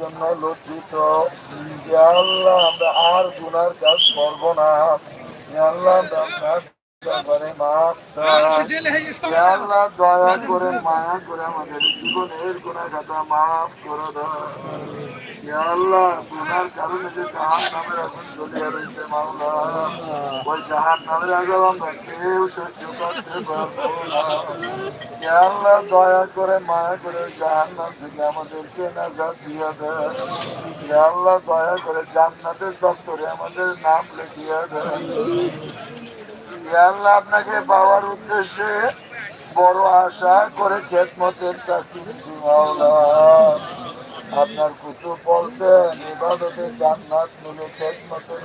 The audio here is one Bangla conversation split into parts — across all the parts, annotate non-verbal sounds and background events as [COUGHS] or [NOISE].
জন্য লজ্জিত। আমরা আর গুনার কাজ করব না। দয়া করে মায়া করে আমাদের জীবনের খাতা মাফ করে দাও যে জাহান কেউ না। দয়া করে মায়া করে জাহান থেকে আমাদেরকে দিয়ে আল্লাহ, দয়া করে জান্নাতের দপ্তরে আমাদের নাম লিখিয়ে দেয় আল্লাহ, আপনাকে পাওয়ার উদ্দেশ্যে বড় আশা করে খেদমতের চাকরি মাওলা। আপনার কুতুব বলতেন ইবাদতে জান্নাত মিলে খেদমতের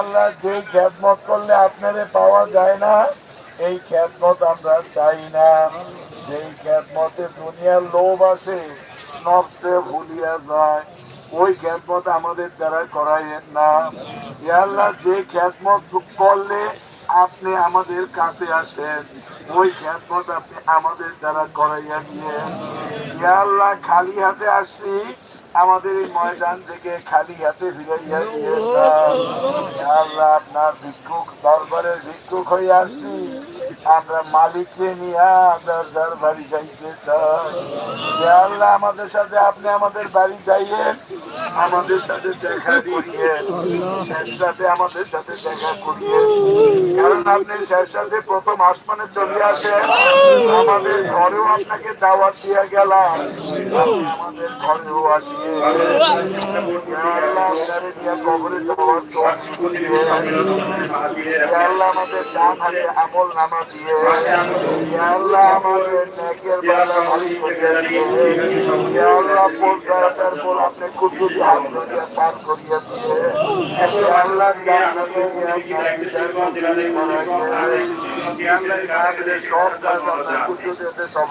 আল্লাহ যেই খেদমত করলে আপনারে পাওয়া যায় না, এই খেদমত আমরা চাই না। যেই খেদমতে দুনিয়ার লোভ আছে নবসে ভুলিয়া যায়, ওই খ্যাতমত আমাদের দ্বারা করাইয়েন না। ইয়া আল্লাহ, যে খ্যাতমত করলে আপনি আমাদের কাছে আসেন, ওই খ্যাতমত আপনি আমাদের দ্বারা করাইয়া দিয়ে আল্লাহ, খালি হাতে আসছি, আমাদের এই ময়দান থেকে খালি হাতে ফিরাইয়া দিয়ে আল্লাহ, আপনার ভিক্ষুক, দরবারের ভিক্ষুক হয়ে আসছি। আমরা মালিককে নিয়ে যার যার বাড়ি যাইতে চাই। আল্লাহ আমাদের সাথে, আপনি আমাদের বাড়ি যাইয়েন, আমাদের সাথে দেখা করিয়েন সাথে আমাদের সাথে দেখা করিয়েন। কারণ আপনি সাথে প্রথম আসমানে চলে আসেন, আমাদের ঘরেও আপনাকে দাওয়াত দিয়ে গেলাম। আমাদের ঘরেও আসিয়ে আল্লাহ, আপনারে আমাদের ডান হাতে আমল নামা দিয়ে ইয়া আল্লাহ আমাদের নেকের বালা ভারী করিয়া দিয়ে ইয়া আল্লাহ পর্দাটার পর আপনি কুতুবি হাত সব কাজ সব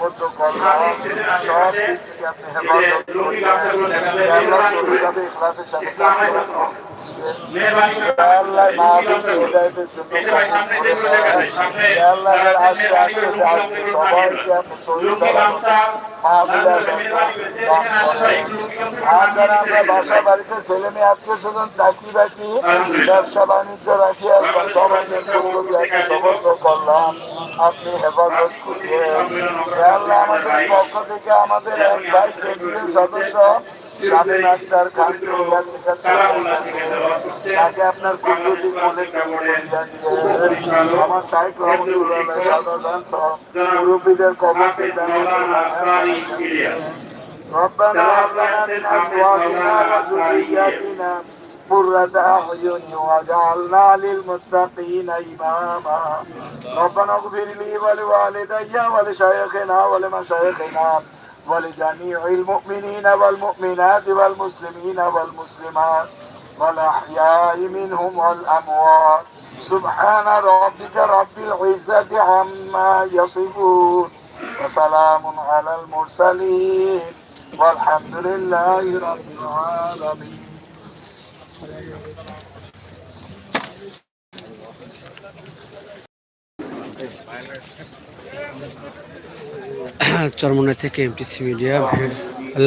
বাসা বাড়িতে ছেলে মেয়ে আত্মীয় স্বজন চাকরি বাকরি ব্যবসা বাণিজ্য রাখি আসলাম সবাইকে সমর্থ করলাম আপনি হেফাজত করিয়েন আমাদের পক্ষ থেকে আমাদের এক সদস্য স্বামীন আক্তার খান তাকে আপনার কুকুরটি মনে আমার শাহেক রহমতুল্লাহ সাধারণ মুরব্বীদের কবরকে ربنا هب لنا من ازواجنا وذرياتنا قرة أعين واجعلنا للمتقين إماما ربنا اغفر لي ولوالدي ولشيخنا ولمشايخنا ولجميع المؤمنين والمؤمنات والمسلمين والمسلمات والأحياء منهم والأموات سبحان ربك رب العزة عما يصفون وسلام على المرسلين والحمد لله رب العالمين [COUGHS] চরমনা থেকে এমটিসি মিডিয়া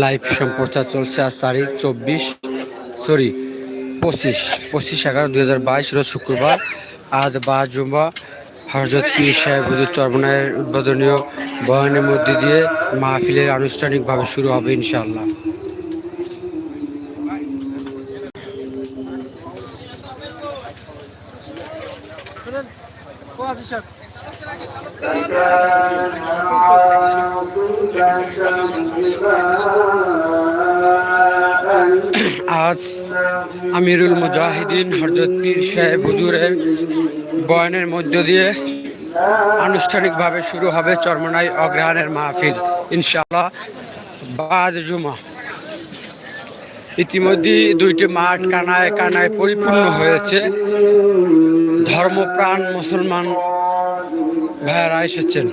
লাইভ সম্প্রচার চলছে আজ তারিখ চব্বিশ সরি পঁচিশ পঁচিশ এগারো দুই হাজার বাইশ, রোজ শুক্রবার, আজ বা জুম্বা হরজত পীর সাহেব হুজুর চরমনায়ের উদ্বোধনীয় বয়ানের মধ্যে দিয়ে মাহফিলের আনুষ্ঠানিকভাবে শুরু হবে ইনশাআল্লাহ। আজ আমিরুল মুজাহিদিন হরজত পীর সাহেব হুজুরের বয়ানের মধ্য দিয়ে আনুষ্ঠানিকভাবে শুরু হবে চরমনাই অগ্রহায়ণের মাহফিল, ইনশাআল্লাহ, বাদ জুমা। ইতিমধ্যে দুইটি মাঠ কানায় কানায় পরিপূর্ণ হয়েছে। ধর্মপ্রাণ মুসলমান ভাইয়ারা এসেছেন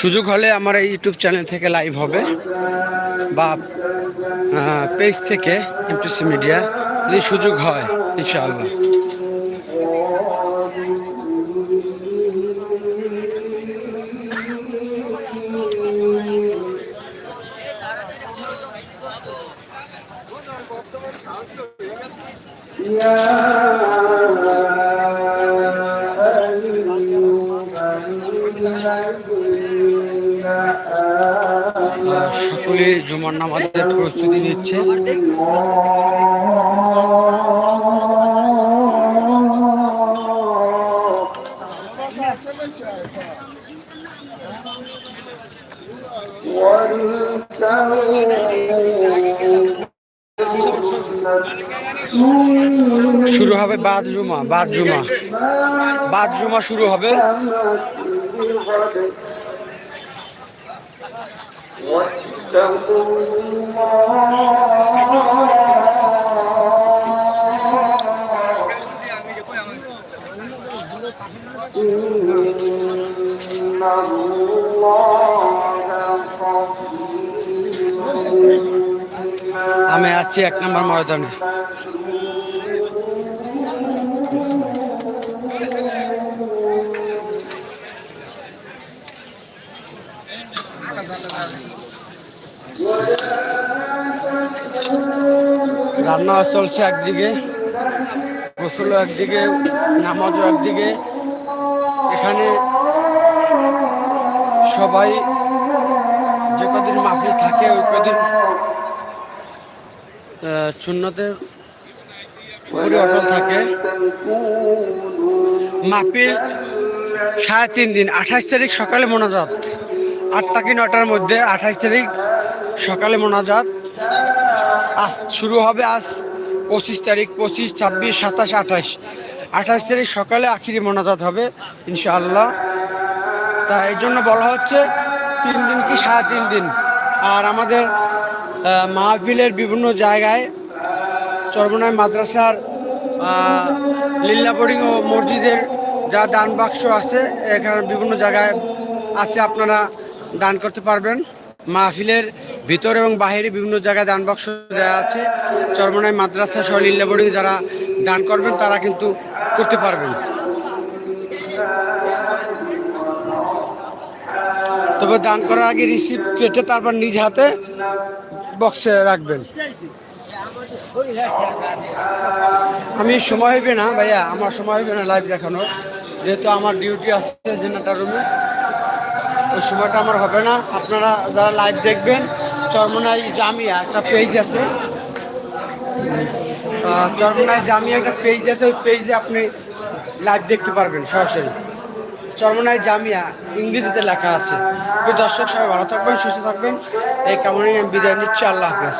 সুযোগ হলে আমার এই ইউটিউব চ্যানেল থেকে লাইভ হবে বা পেজ থেকে এমপিসি মিডিয়া যদি সুযোগ হয়, ইনশাআল্লাহ Yeah. জুমার নামাজের প্রস্তুতি নিচ্ছে। শুরু হবে বাদ জুমা বাদ জুমা। বাদ জুমা শুরু হবে। واتقوا الله إن الله خبير আমি আছি এক নম্বর ময়দানে রান্না চলছে একদিকে, গোসলও একদিকে, নামাজও একদিকে। এখানে সবাই যে কদিন মাহফিল থাকে, ওই কদিন সুন্নতের উপরে অটল থাকে। মাহফিল সাড়ে তিন দিন, আঠাশ তারিখ সকালে মোনাজাত। আটটা কি নটার মধ্যে আঠাশ তারিখ সকালে মোনাজাত। আজ শুরু হবে আজ পঁচিশ তারিখ, পঁচিশ, ছাব্বিশ, সাতাশ, আঠাশ। আঠাশ তারিখ সকালে আখিরি মোনাজাত হবে, ইনশাআল্লাহ। তা এই জন্য বলা হচ্ছে তিন দিন কি সাড়ে তিন দিন। আর আমাদের মাহফিলের বিভিন্ন জায়গায় চরমনায় মাদ্রাসার লিল্লা ও মসজিদের যা দান বাক্স আছে, এখানে বিভিন্ন জায়গায় আছে, আপনারা দান করতে পারবেন। মাহফিলের ভিতর এবং বাহিরে বিভিন্ন জায়গায় দান বাক্স দেওয়া আছে। চরমনায় মাদ্রাসা সহ লিল্লা বোর্ডিং যারা দান করবেন, তারা কিন্তু করতে পারবেন। তবে দান করার আগে রিসিপ্ট কেটে তারপর নিজ হাতে বক্সে রাখবেন। আমি সময় হইবে না ভাইয়া, আমার সময় হইবে না লাইভ দেখানোর। যেহেতু আমার ডিউটি আছে জেনারেটার রুমে ওই সময়টা আমার হবে না। আপনারা যারা লাইভ দেখবেন চরমনাই জামিয়া একটা পেজ আছে। চরমনাই জামিয়া একটা পেজ আছে, ওই পেজে আপনি লাইভ দেখতে পারবেন সরাসরি। চরমনাই জামিয়া ইংরেজিতে লেখা আছে। দর্শক সবাই ভালো থাকবেন, সুস্থ থাকবেন। এই কামনায় আমি বিদায় নিচ্ছি, আল্লাহ হাফেজ।